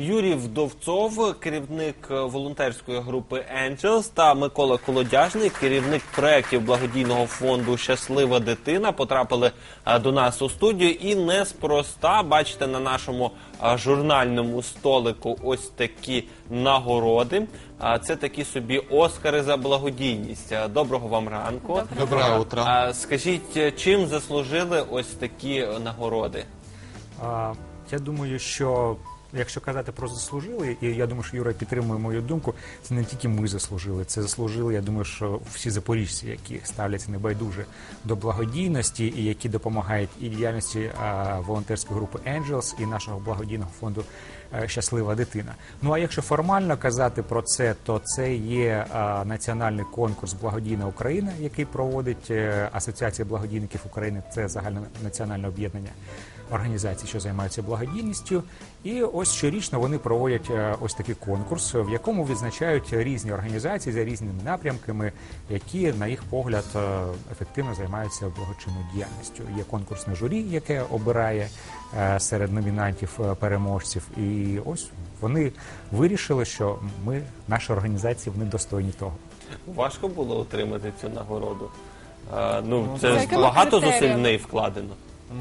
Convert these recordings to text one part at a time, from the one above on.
Юрій Вдовцов, керівник е, волонтерської групи Angels, та Микола Колодяжний, керівник проєктів благодійного фонду Щаслива дитина, потрапили е, до нас у студію. І неспроста бачите на нашому е, журнальному столику ось такі нагороди. Це такі собі Оскари за благодійність. Доброго вам ранку. Доброе утро. Скажіть, чим заслужили ось такі нагороди? Я думаю, що якщо казати про заслужили, і я думаю, що Юра підтримує мою думку, це не тільки ми заслужили, це заслужили. Я думаю, що всі запоріжці, які ставляться небайдуже до благодійності і які допомагають і діяльності а, волонтерської групи Angels і нашого благодійного фонду Щаслива дитина. Ну а якщо формально казати про це, то це є національний конкурс Благодійна Україна, який проводить е, Асоціація благодійників України. Це загальнонаціональне об'єднання організацій, що займаються благодійністю. І ось щорічно вони проводять е, ось такий конкурс, в якому відзначають різні організації за різними напрямками, які, на їх погляд, е, ефективно займаються благочинною діяльністю. Є конкурсне журі, яке обирає е, серед номінантів е, переможців. І ось вони вирішили, що ми, наша організація, вони достойні того. Важко було отримати цю нагороду. Е, ну, Ну, це за ж якими багато зусиль в критеріями? неї вкладено.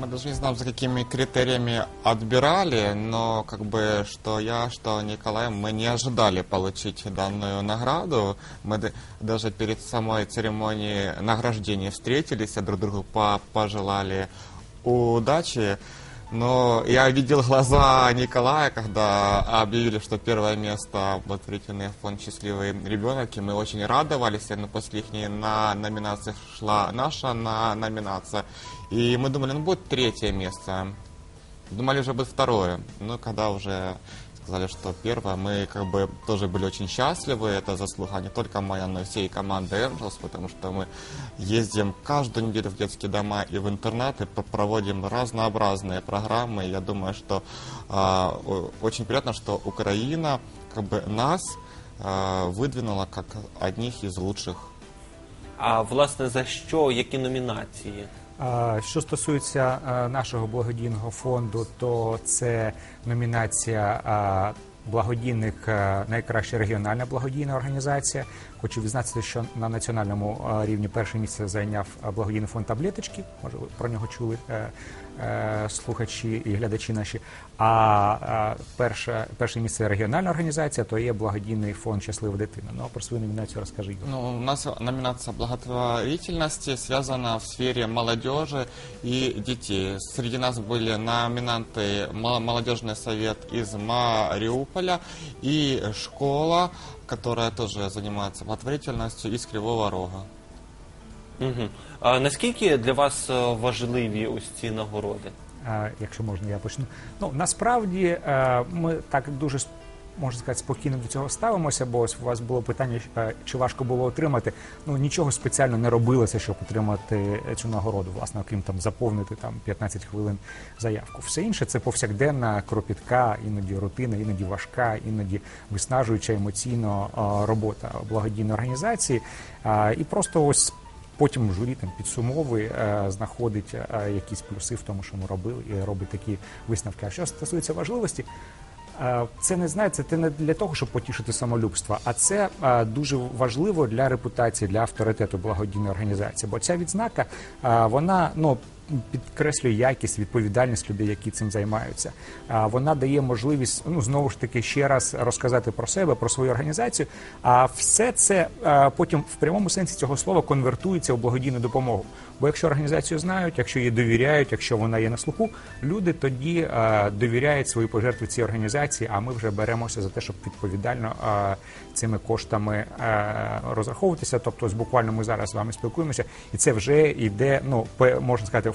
Мы даже не знаем, за какими критериями отбирали, но как бы что я, что Николай, мы не ожидали получить данную награду. Мы д- даже перед самой церемонией награждения встретились, а друг другу по- пожелали удачи. Но я видел глаза Николая, когда объявили, что первое место благотворительный фонд «Счастливый ребенок», и мы очень радовались, но после их на номинациях шла наша на номинация. И мы думали, ну будет третье место. Думали, уже будет второе. Но когда уже сказали, что первое, мы как бы тоже были очень счастливы. Это заслуга не только моя, но и всей команды Angels, потому что мы ездим каждую неделю в детские дома и в интернаты, п- проводим разнообразные программы. Я думаю, что а, о- очень приятно, что Украина как бы нас а, выдвинула как одних из лучших А власне за що, які номінації? Що стосується нашого благодійного фонду, то це номінація благодійних найкраща регіональна благодійна організація. Хочу відзначити, що на національному рівні перше місце зайняв благодійний фонд таблеточки. Може, ви про нього чули е, слухачі і глядачі наші. А е, перше, перше місце регіональна організація, то є благодійний фонд Щаслива дитина. Ну а про свою номінацію розкажи. Юра. Ну, у нас номинация благотворительности связана в сфере молодежи и детей. Среди нас были номинанты Мо- Молодежный совет из Мариуполя и школа, которая тоже занимается благотворительностью из Кривого Рога. Угу. А наскільки для вас е, важливі ось ці нагороди? Е, якщо можна, я почну. Ну насправді е, ми так дуже с- можна сказати спокійно до цього ставимося, бо ось у вас було питання, е, чи важко було отримати. Ну нічого спеціально не робилося, щоб отримати цю нагороду, власне, окрім там заповнити там 15 хвилин заявку. Все інше це повсякденна кропітка, іноді рутина, іноді важка, іноді виснажуюча емоційно робота благодійної організації. І просто ось Потім журі там підсумовує, е, знаходить е, якісь плюси в тому, що ми робили, і робить такі висновки. А що стосується важливості, е, це не знається, це не для того, щоб потішити самолюбство, а це дуже важливо для репутації, для авторитету благодійної організації. Бо ця відзнака вона ну. Підкреслює якість, відповідальність людей, які цим займаються. Вона дає можливість ну знову ж таки ще раз розказати про себе, про свою організацію. А все це потім в прямому сенсі цього слова конвертується у благодійну допомогу. Бо якщо організацію знають, якщо її довіряють, якщо вона є на слуху, люди тоді довіряють свої пожертви цій організації. А ми вже беремося за те, щоб відповідально цими коштами розраховуватися. Тобто, ось буквально ми зараз з вами спілкуємося, і це вже йде, ну можна сказати,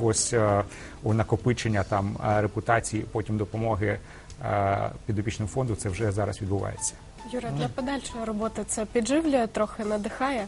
ось е, у накопичення там е, репутації, потім допомоги підопічним фонду. Це вже зараз відбувається. Юра, для подальшої роботи це підживлює, трохи надихає.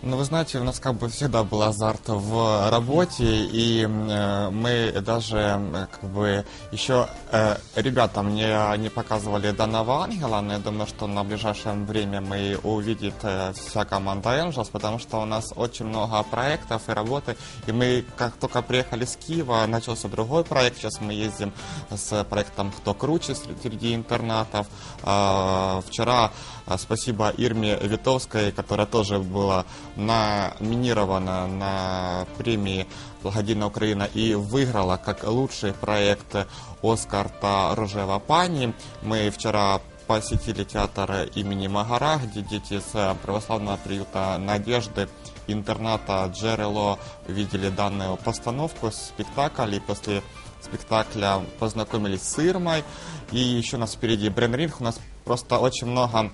Ну, вы знаете, у нас как бы всегда был азарт в работе, и э, мы даже э, как бы еще э, ребятам не, не показывали данного ангела, но я думаю, что на ближайшее время мы увидит э, вся команда Angels, потому что у нас очень много проектов и работы, и мы как только приехали с Киева, начался другой проект, сейчас мы ездим с проектом «Кто круче» среди интернатов. А, Вчера а, спасибо Ирме Витовской, которая тоже была номинирована на премии «Благодійна Украина» и выиграла как лучший проект «Оскар» та «Рожева пани». Мы вчера посетили театр имени Магара, где дети с православного приюта Надежды интерната Джерело видели данную постановку, спектакль, и после спектакля познакомились с Ирмой. И еще у нас впереди брейн-ринг, у нас просто очень много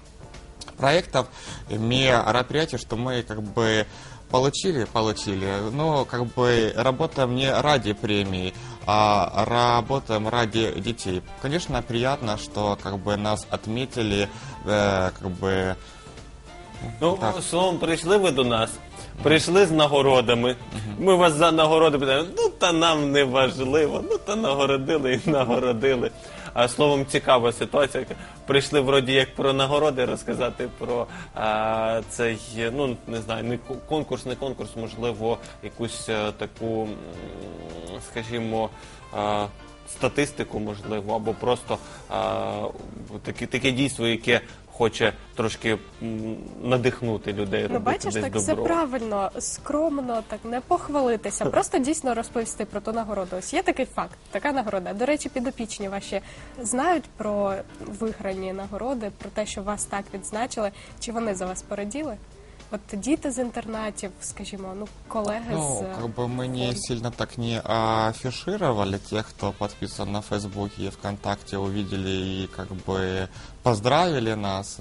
проектов, мероприятий, что мы как бы получили, получили, но как бы работаем не ради премии, а работаем ради детей. Конечно, приятно, что как бы нас отметили, э, как бы Ну, Так. словом, прийшли ви до нас, прийшли з нагородами. Ми вас за нагороди питаємо, ну та нам не важливо, ну та нагородили і нагородили. А словом, цікава ситуація. Прийшли вроді як про нагороди розказати про а, цей, ну не знаю, не конкурс, не конкурс, можливо, якусь е, таку, скажімо. а, Статистику, можливо, або просто а, таке, таке дійство, яке хоче трошки м, надихнути людей. Ну, робити бачиш, десь так добро. все правильно, скромно, так не похвалитися, просто дійсно розповісти про ту нагороду. Ось є такий факт, така нагорода. До речі, підопічні ваші знають про виграні нагороди, про те, що вас так відзначили. Чи вони за вас пораділи? От діти з інтернатів, скажімо, ну колеги Ну, з как бы мы не фонду. сильно так не афишировали тех, кто подписан на Фейсбуке и ВКонтакте, увидели и как бы поздравили нас.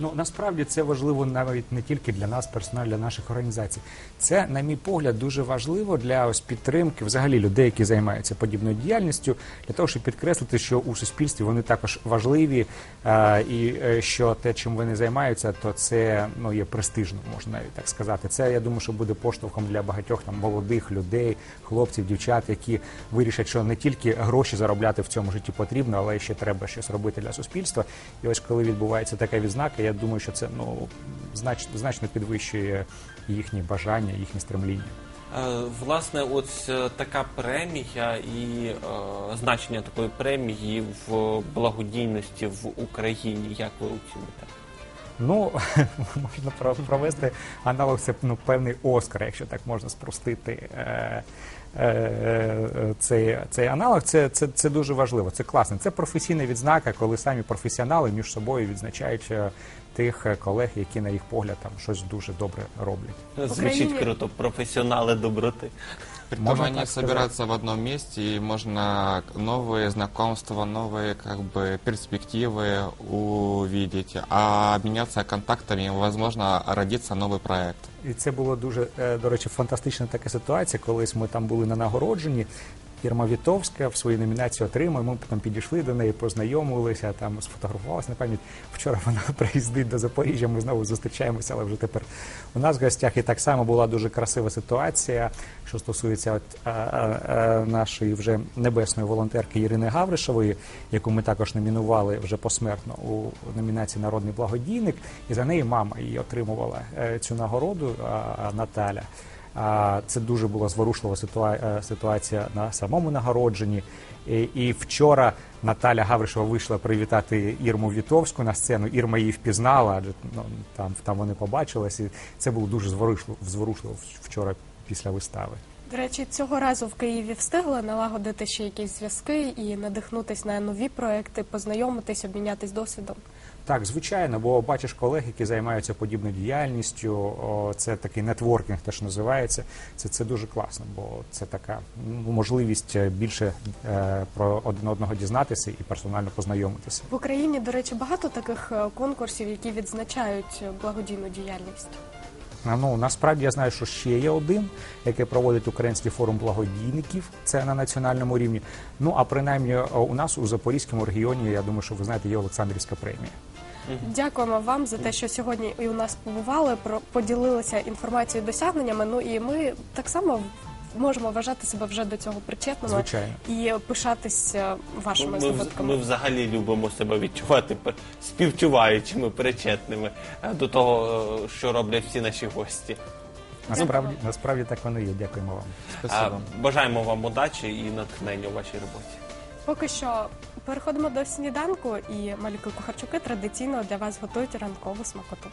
Ну насправді це важливо навіть не тільки для нас, персонально для наших організацій. Це, на мій погляд, дуже важливо для ось підтримки взагалі людей, які займаються подібною діяльністю, для того, щоб підкреслити, що у суспільстві вони також важливі, е, і що те, чим вони займаються, то це ну є престижно, можна навіть так сказати. Це я думаю, що буде поштовхом для багатьох там молодих людей, хлопців, дівчат, які вирішать, що не тільки гроші заробляти в цьому житті потрібно, але ще треба щось робити для суспільства. І ось коли відбувається така відзнака, я думаю, що це ну значно значно підвищує їхні бажання, їхні стремління. Е, Власне, ось е, така премія і е, значення такої премії в благодійності в Україні. Як ви оціните? Ну можна про- провести аналог, це ну певний Оскар, якщо так можна спростити. Е, е, е, Цей, цей аналог це, це, це дуже важливо. Це класно. Це професійна відзнака, коли самі професіонали між собою відзначають тих е, колег, які на їх погляд там щось дуже добре роблять. Звучить Україні- круто, професіонали доброти. Притом Можно они так сказать. собираются в одном месте, и можно новые знакомства, новые как бы перспективы увидеть, а обменяться контактами, и, возможно, родится новый проект. І це було дуже, е, до речі, фантастична така ситуація. Колись ми там були на нагородженні. Ірма Вітовська в своїй номінації отримує. Ми потім підійшли до неї, познайомилися, там сфотографувалися на пам'ять. Вчора вона приїздить до Запоріжжя. Ми знову зустрічаємося, але вже тепер у нас в гостях. І так само була дуже красива ситуація, що стосується от, а, а, нашої вже небесної волонтерки Ірини Гавришової, яку ми також номінували вже посмертно у номінації Народний благодійник. І за неї мама її отримувала е, цю нагороду а, Наталя. Це дуже була зворушлива е, ситуація на самому нагородженні. І, вчора Наталя Гавришева вийшла привітати Ірму Вітовську на сцену. Ірма її впізнала, адже ну, там, там вони побачились. І це було дуже зворушливо вчора після вистави. До речі, цього разу в Києві встигли налагодити ще якісь зв'язки і надихнутись на нові проекти, познайомитись, обмінятись досвідом. Так, звичайно, бо бачиш колег, які займаються подібною діяльністю. Це такий нетворкінг, теж називається. Це, це дуже класно, бо це така ну, можливість е, більше е, про один одного дізнатися і персонально познайомитися. В Україні, до речі, багато таких е, конкурсів, які відзначають благодійну діяльність. Ну насправді я знаю, що ще є один, який проводить Український форум благодійників. Це на національному рівні. Ну а принаймні у нас у Запорізькому регіоні, я думаю, що ви знаєте, є Олександрівська премія. Дякуємо вам за те, що сьогодні і у нас побували, про поділилися інформацією, досягненнями. Ну і ми так само можемо вважати себе вже до цього причетними Звичайно. і пишатися вашими Ми, здобутками. ми взагалі любимо себе відчувати співчуваючими, причетними е, до того, е, що роблять всі наші гості. Насправді, насправді так воно є. Дякуємо вам. Спасибо. Бажаємо вам удачі і натхнення у вашій роботі. Поки що переходимо до сніданку, і малюки кухарчуки традиційно для вас готують ранкову смакоту.